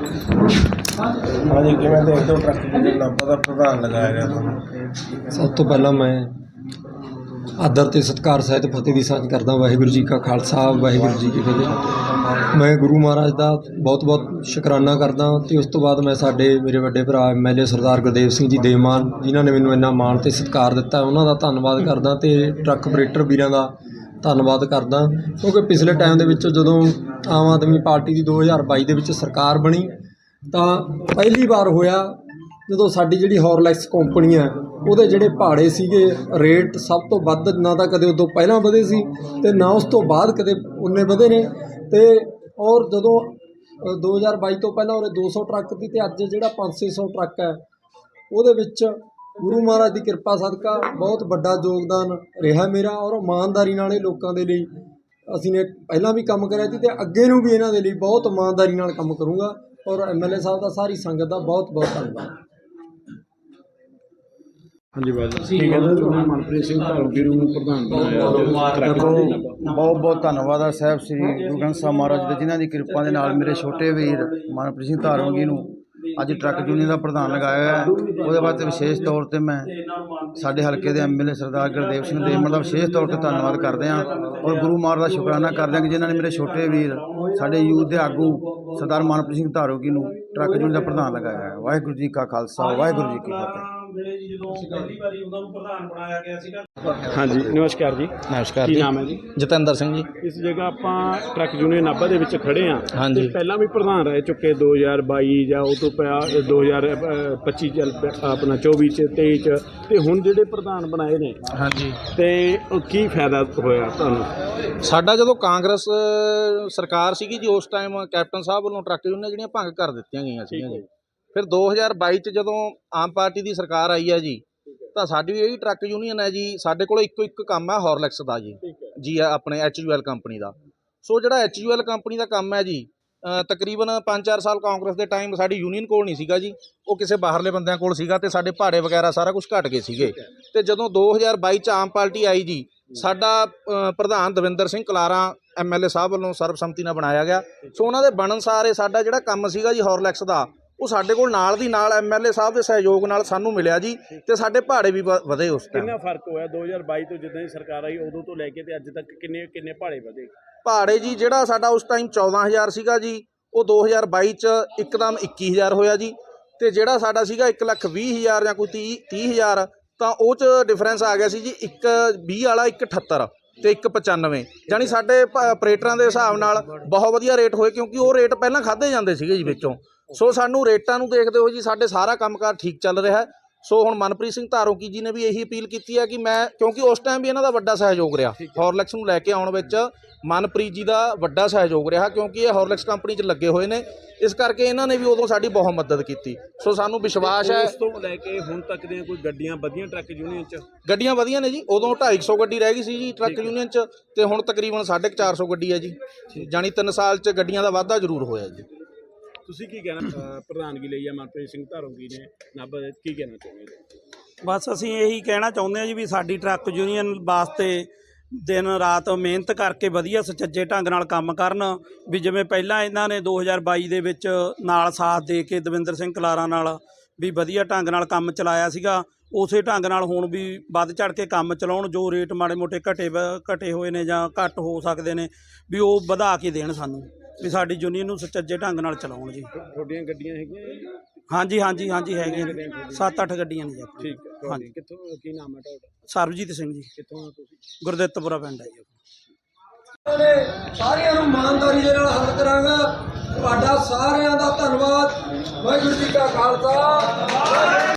ਹਾਂਜੀ, ਕਿਵੇਂ ਦੇਖਦੇ ਹੋ ਟਰੱਕ ਯੂਨੀਅਨ ਨਾਭਾ ਦਾ ਪ੍ਰਧਾਨ ਲਗਾਇਆ ਗਿਆ ਤੁਹਾਨੂੰ? ਸਭ ਤੋਂ ਪਹਿਲਾਂ ਮੈਂ ਆਦਰ ਤੇ ਸਤਿਕਾਰ ਸਹਿਤ ਫਤਿਹ ਦੀ ਸਾਂਝ ਕਰਦਾ ਵਾਹਿਗੁਰੂ ਜੀ ਕਾ ਖਾਲਸਾ, ਵਾਹਿਗੁਰੂ ਜੀ ਕੀ ਫਤਿਹ। ਮੈਂ ਗੁਰੂ ਮਹਾਰਾਜ ਦਾ ਬਹੁਤ ਬਹੁਤ ਸ਼ੁਕਰਾਨਾ ਕਰਦਾ ਤੇ ਉਸ ਤੋਂ ਬਾਅਦ ਮੈਂ ਸਾਡੇ ਮੇਰੇ ਵੱਡੇ ਭਰਾ ਐਮਐਲਏ ਸਰਦਾਰ ਗੁਰਦੇਵ ਸਿੰਘ ਜੀ ਦੇਵਮਾਨ, ਜਿਨ੍ਹਾਂ ਨੇ ਮੈਨੂੰ ਇੰਨਾ ਮਾਣ ਤੇ ਸਤਿਕਾਰ ਦਿੱਤਾ ਉਹਨਾਂ ਦਾ ਧੰਨਵਾਦ ਕਰਦਾ ਤੇ ਟਰੱਕ ਆਪਰੇਟਰ ਵੀਰਾਂ ਦਾ ਧੰਨਵਾਦ ਕਰਦਾ ਕਿਉਂਕਿ ਪਿਛਲੇ ਟਾਈਮ ਦੇ ਵਿੱਚ ਜਦੋਂ ਆਮ ਆਦਮੀ ਪਾਰਟੀ ਦੀ 2022 ਦੇ ਵਿੱਚ ਸਰਕਾਰ ਬਣੀ। ਤਾਂ ਪਹਿਲੀ ਵਾਰ ਹੋਇਆ ਜਦੋਂ ਸਾਡੀ ਜਿਹੜੀ ਹੌਰਲੈਕਸ ਕੰਪਨੀ ਹੈ ਉਹਦੇ ਜਿਹੜੇ ਭਾੜੇ ਸੀਗੇ ਰੇਟ ਸਭ ਤੋਂ ਵੱਧ ਨਾ ਤਾਂ ਕਦੇ ਉਦੋਂ ਪਹਿਲਾਂ ਵਧੇ ਸੀ ਤੇ ਨਾ ਉਸ ਤੋਂ ਬਾਅਦ ਕਦੇ ਉਨੇ ਵਧੇ ਨੇ। ਤੇ ਔਰ ਜਦੋਂ ਅ, 2022 ਤੋਂ ਪਹਿਲਾਂ ਉਹਦੇ 200 ਟਰੱਕ ਸੀ ਤੇ ਅੱਜ ਜਿਹੜਾ 500 ਟਰੱਕ ਹੈ ਉਹਦੇ ਵਿੱਚ ਗੁਰੂ ਮਹਾਰਾਜ ਦੀ ਕਿਰਪਾ ਸਦਕਾ ਬਹੁਤ ਵੱਡਾ ਯੋਗਦਾਨ ਰਿਹਾ ਮੇਰਾ ਔਰ ਇਮਾਨਦਾਰੀ ਨਾਲ ਇਹ ਲੋਕਾਂ ਦੇ ਲਈ ਅਸੀਂ ਨੇ ਪਹਿਲਾਂ ਵੀ ਕੰਮ ਕਰਿਆ ਸੀ ਤੇ ਅੱਗੇ ਨੂੰ ਵੀ ਇਹਨਾਂ ਦੇ ਲਈ ਬਹੁਤ ਇਮਾਨਦਾਰੀ ਨਾਲ ਕੰਮ ਕਰੂੰਗਾ ਔਰ ਐਮਐਲਏ ਸਾਹਿਬ ਦਾ ਸਾਰੀ ਸੰਗਤ ਦਾ ਬਹੁਤ ਬਹੁਤ ਧੰਨਵਾਦ। ਹਾਂਜੀ ਬਾਜੀ। ਠੀਕ ਹੈ ਜੀ। ਮਨਪ੍ਰੀਤ ਸਿੰਘ ਧਾਰੋਗੀ ਨੂੰ ਪ੍ਰਧਾਨ ਬਣਾਇਆ ਦੇਖੋ ਬਹੁਤ ਬਹੁਤ ਧੰਨਵਾਦ ਹੈ ਸਾਹਿਬ ਸ੍ਰੀ ਗੁਰੂ ਗ੍ਰੰਥ ਸਾਹਿਬ ਮਹਾਰਾਜ ਦੇ ਜਿਨ੍ਹਾਂ ਦੀ ਕਿਰਪਾ ਦੇ ਨਾਲ ਮੇਰੇ ਛੋਟੇ ਵੀਰ ਮਨਪ੍ਰੀਤ ਸਿੰਘ ਧਾਰੋਗੀ ਨੂੰ ਅੱਜ ਟਰੱਕ ਯੂਨੀਅਨ ਦਾ ਪ੍ਰਧਾਨ ਲਗਾਇਆ ਹੋਇਆ ਹੈ। ਉਹਦੇ ਵਾਸਤੇ ਵਿਸ਼ੇਸ਼ ਤੌਰ ਤੇ ਮੈਂ ਸਾਡੇ ਹਲਕੇ ਦੇ ਐਮਐਲਏ ਸਰਦਾਰ ਗੁਰਦੇਵ ਸਿੰਘ ਦੇਵਮਨ ਦਾ ਵਿਸ਼ੇਸ਼ ਤੌਰ ਤੇ ਧੰਨਵਾਦ ਕਰਦੇ ਹਾਂ ਔਰ ਗੁਰੂ ਮਹਾਰਾਜ ਦਾ ਸ਼ੁਕਰਾਨਾ ਕਰਦੇ ਹਾਂ ਕਿ ਜਿਨ੍ਹਾਂ ਨੇ ਮੇਰੇ ਛੋਟੇ ਵੀਰ, ਸਾਡੇ ਯੂਥ ਦੇ ਆਗੂ ਸਰਦਾਰ ਮਨਪ੍ਰੀਤ ਸਿੰਘ ਧਾਰੋਗੀ ਨੂੰ ਟਰੱਕ ਯੂਨੀਅਨ ਦਾ ਪ੍ਰਧਾਨ ਲਗਾਇਆ ਹੈ। ਵਾਹਿਗੁਰੂ ਜੀ ਕਾ ਖਾਲਸਾ, ਵਾਹਿਗੁਰੂ ਜੀ ਕੀ ਫਤਿਹ। ਵੇਲੇ ਜੀ ਜਦੋਂ ਪਹਿਲੀ ਵਾਰੀ ਉਹਨਾਂ ਨੂੰ ਪ੍ਰਧਾਨ ਬਣਾਇਆ ਗਿਆ ਸੀਗਾ। ਹਾਂਜੀ ਨਮਸਕਾਰ ਜੀ। ਨਮਸਕਾਰ ਕੀ ਜੀ। ਨਾਮ ਹੈ ਜੀ? ਜਤਿੰਦਰ ਸਿੰਘ ਜੀ। ਇਸ ਜਗ੍ਹਾ ਆਪਾਂ ਟਰੱਕ ਯੂਨੀਅਨ ਨਾਭਾ ਦੇ ਵਿੱਚ ਖੜੇ ਆ ਹਾਂਜੀ। ਪਹਿਲਾਂ ਵੀ ਪ੍ਰਧਾਨ ਰਹਿ ਚੁੱਕੇ 2022 ਜਾਂ ਉਹ ਤੋਂ ਪਿਆ 2025 ਚੱਲ ਪਿਆ, ਆਪਣਾ 24 ਚ 23 ਚ। ਤੇ ਹੁਣ ਜਿਹੜੇ ਪ੍ਰਧਾਨ ਬਣਾਏ ਨੇ ਹਾਂਜੀ। ਤੇ ਉਹ ਕੀ ਫਾਇਦਾ ਹੋਇਆ ਤੁਹਾਨੂੰ? ਸਾਡਾ ਜਦੋਂ ਕਾਂਗਰਸ ਅ, ਸਰਕਾਰ ਸੀਗੀ ਜੀ ਉਸ ਟਾਈਮ ਕੈਪਟਨ ਸਾਹਿਬ ਵੱਲੋਂ ਟਰੱਕ ਯੂਨੀਅਨ ਜਿਹੜੀਆਂ ਭੰਗ ਕਰ ਦਿੱਤੀਆਂ ਗਈਆਂ ਸੀਗੀਆਂ ਜੀ। ਫਿਰ 2022 ਚ ਜਦੋਂ ਆਮ ਪਾਰਟੀ ਦੀ ਸਰਕਾਰ ਆਈ ਹੈ ਜੀ ਤਾਂ ਸਾਡੀ ਇਹੀ ਟਰੱਕ ਯੂਨੀਅਨ ਹੈ ਜੀ। ਸਾਡੇ ਕੋਲ ਇੱਕੋ ਇੱਕ ਕੰਮ ਹੈ ਹੌਰਲੈਕਸ ਦਾ ਜੀ। ਜੀ ਆਪਣੇ ਐਚਯੂਐਲ ਕੰਪਨੀ ਦਾ। ਸੋ ਜਿਹੜਾ ਐਚਯੂਐਲ ਕੰਪਨੀ ਦਾ ਕੰਮ ਹੈ ਜੀ ਤਕਰੀਬਨ 5-4 ਸਾਲ ਕਾਂਗਰਸ ਦੇ ਟਾਈਮ ਸਾਡੀ ਯੂਨੀਅਨ ਕੋਲ ਨਹੀਂ ਸੀਗਾ ਜੀ। ਉਹ ਕਿਸੇ ਬਾਹਰਲੇ ਬੰਦਿਆਂ ਕੋਲ ਸੀਗਾ ਤੇ ਸਾਡੇ ਭਾੜੇ ਵਗੈਰਾ ਸਾਰਾ ਕੁਝ ਘਟ ਗਏ ਸੀਗੇ। ਤੇ ਜਦੋਂ 2022 ਚ ਆਮ ਪਾਰਟੀ ਆਈ ਜੀ ਸਾਡਾ ਪ੍ਰਧਾਨ ਦਵਿੰਦਰ ਸਿੰਘ ਕਲਾਰਾ ਐਮਐਲਏ ਸਾਹਿਬ ਵੱਲੋਂ ਸਰਬਸੰਮਤੀ ਨਾਲ ਬਣਾਇਆ ਗਿਆ। ਸੋ ਉਹਨਾਂ ਦੇ ਬਣਨ ਸਾਰੇ ਸਾਡਾ ਜਿਹੜਾ ਕੰਮ ਸੀਗਾ ਜੀ ਹੌਰਲੈਕਸ ਦਾ ਉਹ ਸਾਡੇ ਕੋਲ ਨਾਲ ਦੀ ਨਾਲ ਐਮਐਲਏ ਸਾਹਿਬ ਦੇ ਸਹਿਯੋਗ ਨਾਲ ਸਾਨੂੰ ਮਿਲਿਆ ਜੀ ਤੇ ਸਾਡੇ ਭਾੜੇ ਵੀ ਵਧੇ ਉਸ ਟਾਈਮ ਕਿੰਨਾ ਫ਼ਰਕ ਹੋਇਆ 2022 ਤੋਂ ਜਦੋਂ ਦੀ ਸਰਕਾਰ ਆਈ ਉਦੋਂ ਤੋਂ ਲੈ ਕੇ ਤੇ ਅੱਜ ਤੱਕ ਕਿੰਨੇ ਕਿੰਨੇ ਭਾੜੇ ਵਧੇ? ਭਾੜੇ ਜੀ ਜਿਹੜਾ ਸਾਡਾ ਉਸ ਟਾਈਮ 14000 ਸੀਗਾ ਜੀ ਉਹ 2022 ਚ ਇੱਕਦਮ 21000 ਹੋਇਆ ਜੀ ਤੇ ਜਿਹੜਾ ਸਾਡਾ ਸੀਗਾ 1 ਲੱਖ 20000 ਜਾਂ ਕੋਈ 30 30000 ਤਾਂ ਉਹ ਚ ਡਿਫਰੈਂਸ ਆ ਗਿਆ ਸੀ ਜੀ 1 20 ਵਾਲਾ 178 ਤੇ 195 ਯਾਨੀ ਸਾਡੇ ਆਪਰੇਟਰਾਂ ਦੇ ਹਿਸਾਬ ਨਾਲ ਬਹੁਤ ਵਧੀਆ ਰੇਟ ਹੋਏ ਕਿਉਂਕਿ ਉਹ ਰੇਟ ਪਹਿਲਾਂ ਖਾਦੇ ਜਾਂਦੇ ਸੀਗੇ ਜੀ ਵਿੱਚੋਂ। ਸੋ ਸਾਨੂੰ ਰੇਟਾਂ ਨੂੰ ਦੇਖਦੇ ਹੋਏ ਜੀ ਸਾਡੇ ਸਾਰਾ ਕੰਮਕਾਰ ਠੀਕ ਚੱਲ ਰਿਹਾ ਹੈ। ਸੋ ਹੁਣ ਮਨਪ੍ਰੀਤ ਸਿੰਘ ਧਾਰੋਕੀ ਜੀ ਨੇ ਵੀ ਇਹੀ ਅਪੀਲ ਕੀਤੀ ਹੈ ਕਿ ਮੈਂ ਕਿਉਂਕਿ ਉਸ ਟਾਈਮ ਵੀ ਇਹਨਾਂ ਦਾ ਵੱਡਾ ਸਹਿਯੋਗ ਰਿਹਾ। ਹੌਰਲਿਕਸ ਨੂੰ ਲੈ ਕੇ ਆਉਣ ਵਿੱਚ ਮਨਪ੍ਰੀਤ ਜੀ ਦਾ ਵੱਡਾ ਸਹਿਯੋਗ ਰਿਹਾ ਕਿਉਂਕਿ ਇਹ ਹੌਰਲਿਕਸ ਕੰਪਨੀ 'ਚ ਲੱਗੇ ਹੋਏ ਨੇ। ਇਸ ਕਰਕੇ ਇਹਨਾਂ ਨੇ ਵੀ ਉਦੋਂ ਸਾਡੀ ਬਹੁਤ ਮਦਦ ਕੀਤੀ। ਸੋ ਸਾਨੂੰ ਵਿਸ਼ਵਾਸ ਹੈ ਉਸ ਤੋਂ ਲੈ ਕੇ ਹੁਣ ਤੱਕ ਦੀਆਂ ਕੋਈ ਗੱਡੀਆਂ ਵਧੀਆਂ ਟਰੱਕ ਯੂਨੀਅਨ ਚ? ਗੱਡੀਆਂ ਵਧੀਆ ਨੇ ਜੀ। ਉਦੋਂ 250 ਗੱਡੀ ਰਹਿ ਗਈ ਸੀ ਜੀ ਟਰੱਕ ਯੂਨੀਅਨ 'ਚ ਤੇ ਹੁਣ ਤਕਰੀਬਨ 450 ਗੱਡੀ ਹੈ ਜੀ। ਜਾਣੀ 3 ਸਾਲ 'ਚ ਗੱਡੀਆਂ ਦਾ ਵਾਧਾ ਜ਼ਰੂਰ ਹੋਇਆ ਜੀ। ਤੁਸੀਂ ਕੀ ਕਹਿਣਾ ਪ੍ਰਧਾਨਗੀ ਲਈ ਆ ਮਨਪ੍ਰੀਤ ਸਿੰਘ ਧਾਰੋਗੀ ਨੇ, ਨਾਭਾ ਕੀ ਕਹਿਣਾ ਚਾਹੁੰਦੇ ਬਸ ਅਸੀਂ ਇਹੀ ਕਹਿਣਾ ਚਾਹੁੰਦੇ ਹਾਂ ਜੀ ਵੀ ਸਾਡੀ ਟਰੱਕ ਯੂਨੀਅਨ ਵਾਸਤੇ ਦਿਨ ਰਾਤ ਮਿਹਨਤ ਕਰਕੇ ਵਧੀਆ ਸੁਚੱਜੇ ਢੰਗ ਨਾਲ ਕੰਮ ਕਰਨ, ਵੀ ਜਿਵੇਂ ਪਹਿਲਾਂ ਇਹਨਾਂ ਨੇ 2022 ਦੇ ਵਿੱਚ ਨਾਲ ਸਾਥ ਦੇ ਕੇ ਦਵਿੰਦਰ ਸਿੰਘ ਕਲਾਰਾ ਨਾਲ ਵੀ ਵਧੀਆ ਢੰਗ ਨਾਲ ਕੰਮ ਚਲਾਇਆ ਸੀਗਾ, ਉਸੇ ਢੰਗ ਨਾਲ ਹੁਣ ਵੀ ਵੱਧ ਚੜ ਕੇ ਕੰਮ ਚਲਾਉਣ, ਜੋ ਰੇਟ ਮਾੜੇ ਮੋਟੇ ਘਟੇ ਵ- ਘਟੇ ਹੋਏ ਨੇ ਜਾਂ ਘੱਟ ਹੋ ਸਕਦੇ ਨੇ, ਵੀ ਉਹ ਵਧਾ ਕੇ ਦੇਣ ਸਾਨੂੰ। ਵੀ ਸਾਡੀ ਯੂਨੀਅਨ ਨੂੰ ਸੁਚੱਜੇ ਢੰਗ ਨਾਲ ਚਲਾਉਣ ਜੀ। ਤੁਹਾਡੀਆਂ ਗੱਡੀਆਂ ਹੈਗੀਆਂ ਜੀ? ਹਾਂਜੀ ਹਾਂਜੀ ਹਾਂਜੀ ਹੈਗੀਆਂ। ਨੇ 7-8 ਗੱਡੀਆਂ ਨੇ ਜੀ ਆਪਣੀਆਂ। ਠੀਕ ਹੈ ਤੁਹਾਡੀ। ਹਾਂਜੀ। ਕਿੱਥੋਂ ਕੀ ਨਾਮ ਹੈ ਤੁਹਾਡਾ? ਸਰਬਜੀਤ ਸਿੰਘ ਜੀ। ਕਿੱਥੋਂ ਆ ਤੁਸੀਂ? ਗੁਰਦਿੱਤਪੁਰਾ ਪਿੰਡ ਹੈ ਜੀ। ਨੇ ਸਾਰਿਆਂ ਨੂੰ ਇਮਾਨਦਾਰੀ ਦੇ ਨਾਲ ਹੱਲ ਕਰਾਂਗਾ। ਤੁਹਾਡਾ ਸਾਰਿਆਂ ਦਾ ਧੰਨਵਾਦ। ਵਾਹਿਗੁਰੂ ਜੀ ਕਾ ਖਾਲਸਾ।